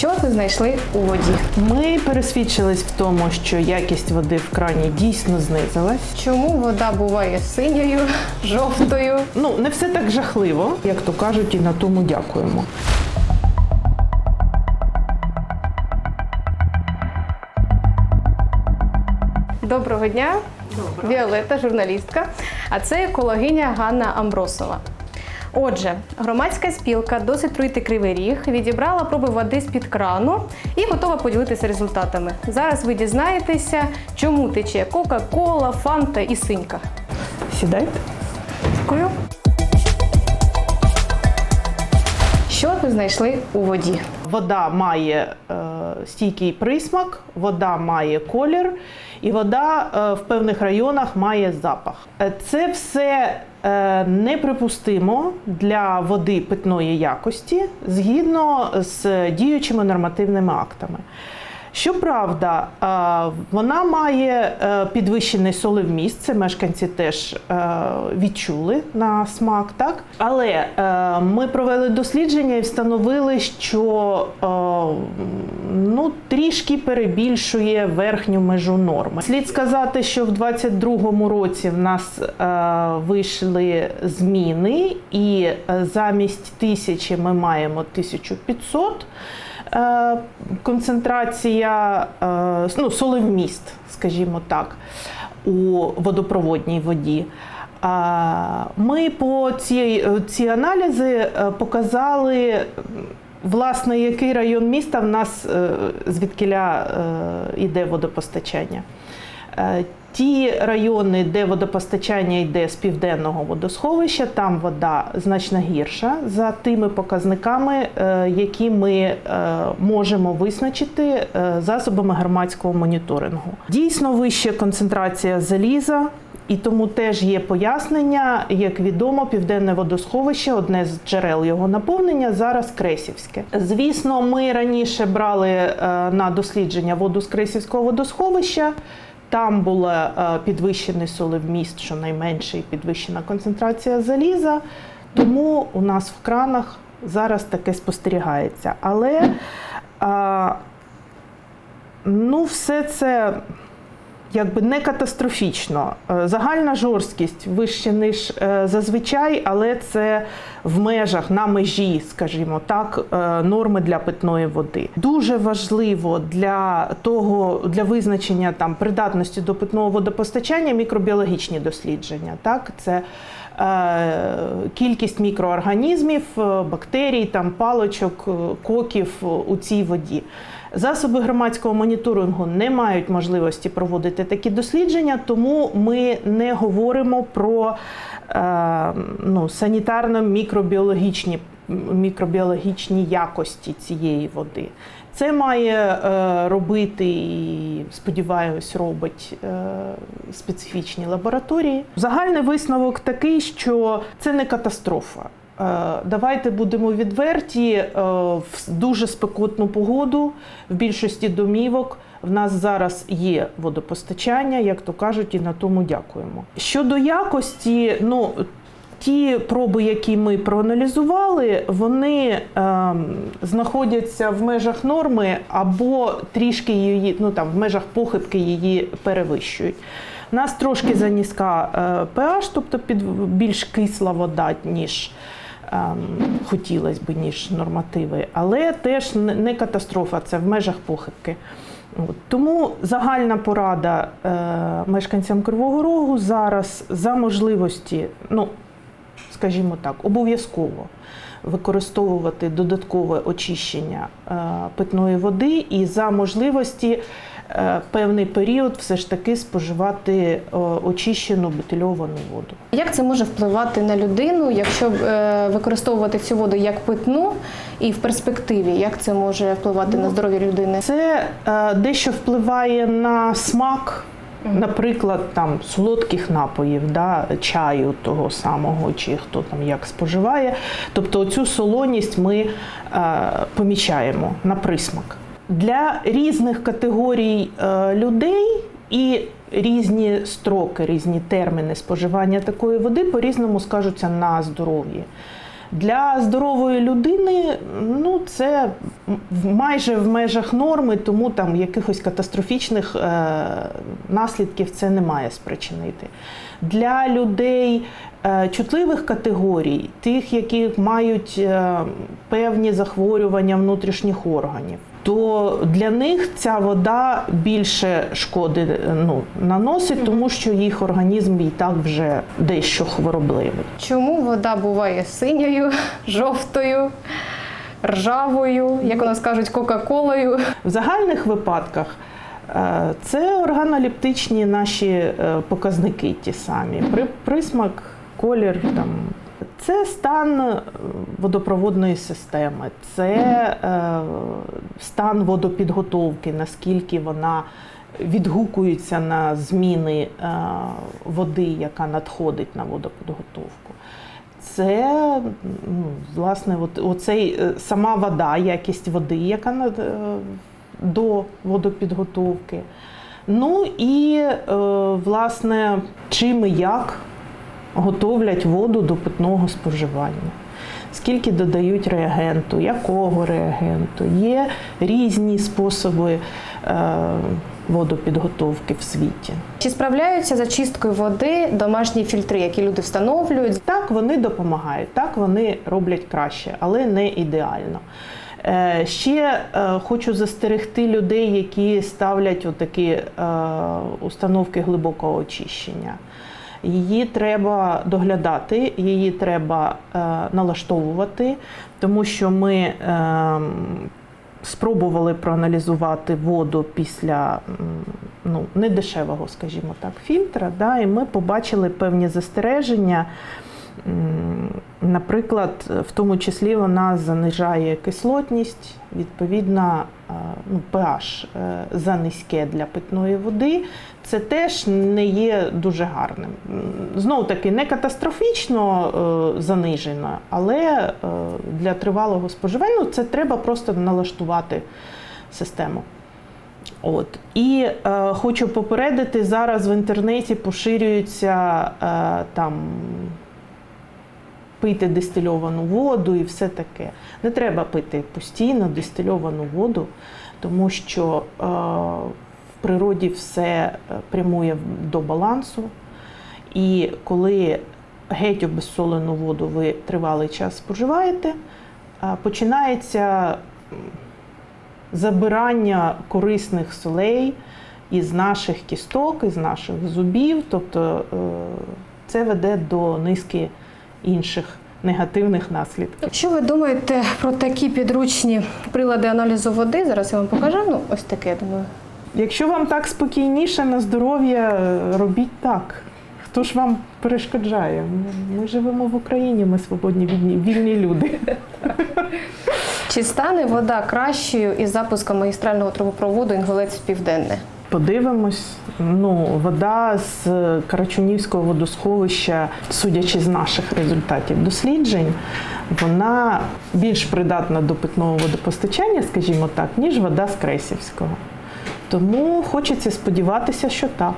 Що ви знайшли у воді? Ми пересвідчились в тому, що якість води в крані дійсно знизилась. Чому вода буває синьою, жовтою? Ну, не все так жахливо, як то кажуть, і на тому дякуємо. Доброго дня, Віолетта, журналістка. А це екологиня Ганна Амбросова. Отже, громадська спілка досить труїти кривий ріг відібрала проби води з-під крану і готова поділитися результатами. Зараз ви дізнаєтеся, чому тече Кока-Кола, Фанта і синька. Сідайте. Дякую. Що ви знайшли у воді? Вода має е, стійкий присмак, вода має колір, і вода е, в певних районах має запах. Е, Це все неприпустимо для води питної якості згідно з діючими нормативними актами. Щоправда, е, вона має е, підвищений солевміст, це мешканці теж е, відчули на смак, так? Але ми провели дослідження і встановили, що ну, трішки перебільшує верхню межу норми. Слід сказати, що в 2022 році в нас вийшли зміни, і замість тисячі ми маємо 1500 е, концентрація, е, ну, солевміст, скажімо так, у водопроводній воді. А Ми по ці, ці аналізи е, показали, власне, який район міста в нас звідкіля е, йде водопостачання. Е, Ті райони, де водопостачання йде з південного водосховища, там вода значно гірша за тими показниками, е, які ми е, можемо визначити засобами громадського моніторингу. Дійсно вища концентрація заліза. І тому теж є пояснення, як відомо, південне водосховище, одне з джерел його наповнення, зараз Кресівське. Звісно, ми раніше брали на дослідження воду з Кресівського водосховища. Там був е, підвищений солевміст, щонайменше, і підвищена концентрація заліза. Тому у нас в кранах зараз таке спостерігається. Але ну, все це якби не катастрофічно. Е, Загальна жорсткість вище, ніж е, зазвичай, але це в межах на межі, скажімо так, е, норми для питної води. Дуже важливо для того, для визначення там придатності до питного водопостачання мікробіологічні дослідження. Так, це кількість мікроорганізмів, е, бактерій, там паличок, е, коків е, у цій воді. Засоби громадського моніторингу не мають можливості проводити такі дослідження, тому ми не говоримо про е, ну, санітарно-мікробіологічні мікробіологічні якості цієї води. Це має е, робити і, сподіваюсь, робить е, специфічні лабораторії. Загальний висновок такий, що це не катастрофа. Е, Давайте будемо відверті. В дуже спекотну погоду в більшості домівок в нас зараз є водопостачання, як то кажуть, і на тому дякуємо. Щодо якості, ну ті проби, які ми проаналізували, вони ем, знаходяться в межах норми або трішки її, ну там в межах похибки її перевищують. У нас трошки занізька е, тобто під більш кисла вода, ніж ем, хотілося б, ніж нормативи, але теж не катастрофа, це в межах похибки. От. Тому загальна порада е, мешканцям Кривого Рогу зараз за можливості, ну, скажімо так, обов'язково використовувати додаткове очищення е, питної води і за можливості е, певний період все ж таки споживати е, очищену бутильовану воду. Як це може впливати на людину, якщо використовувати цю воду як питну, і в перспективі як це може впливати на здоров'я людини? Це дещо впливає на смак, наприклад, там солодких напоїв, да, чаю того самого, чи хто там як споживає. Тобто цю солоність ми е, помічаємо на присмак. Для різних категорій е, людей і різні строки, різні терміни споживання такої води по-різному скажуться на здоров'ї. Для здорової людини ну, це майже в межах норми, тому там якихось катастрофічних е, наслідків це не має спричинити. Для людей е, чутливих категорій, тих, які мають е, певні захворювання внутрішніх органів, то для них ця вода більше шкоди ну, наносить, тому що їх організм і так вже дещо хворобливий. Чому вода буває синьою, жовтою, ржавою, як у нас кажуть, кока-колою? В загальних випадках е, це органолептичні наші е, показники ті самі. При- Присмак, колір там. Це стан е, водопроводної системи, це е, стан водопідготовки, наскільки вона відгукується на зміни е, води, яка надходить на водопідготовку. Це ну, власне, от, оцей, е, сама вода, якість води, яка над, е, до водопідготовки. Ну і е, власне, чим і як готовлять воду до питного споживання. Скільки додають реагенту, якого реагенту. Є різні способи е, водопідготовки в світі. Чи справляються з очисткою води домашні фільтри, які люди встановлюють? Так, вони допомагають, так вони роблять краще, але не ідеально. Е, Ще е, хочу застерегти людей, які ставлять отакі установки глибокого очищення. Її треба доглядати, її треба е, налаштовувати, тому що ми е, спробували проаналізувати воду після ну, недешевого, скажімо так, фільтра, да, і ми побачили певні застереження. Наприклад, в тому числі вона занижає кислотність, відповідно, ну, pH е, занизьке для питної води. Це теж не є дуже гарним. Знову таки, не катастрофічно е, занижено, але е, для тривалого споживання ну, це треба просто налаштувати систему. От. І е, хочу попередити, зараз в інтернеті поширюються е, там пити дистильовану воду і все таке. Не треба пити постійно дистильовану воду, тому що е, в природі все е, прямує до балансу. І коли геть обезсолену воду ви тривалий час споживаєте, е, починається забирання корисних солей із наших кісток, із наших зубів. Тобто це веде до низки інших негативних наслідків. Що ви думаєте про такі підручні прилади аналізу води? Зараз я вам покажу. Ну, ось таке, я думаю. Якщо вам так спокійніше на здоров'я, робіть так. Хто ж вам перешкоджає? Ми- Ми живемо в Україні, ми свободні вільні, вільні люди. Чи стане вода кращою із запуском магістрального трубопроводу Інгулець Південне? Подивимось. Ну, вода з Карачунівського водосховища, судячи з наших результатів досліджень, вона більш придатна до питного водопостачання, скажімо так, ніж вода з Кресівського. Тому хочеться сподіватися, що так.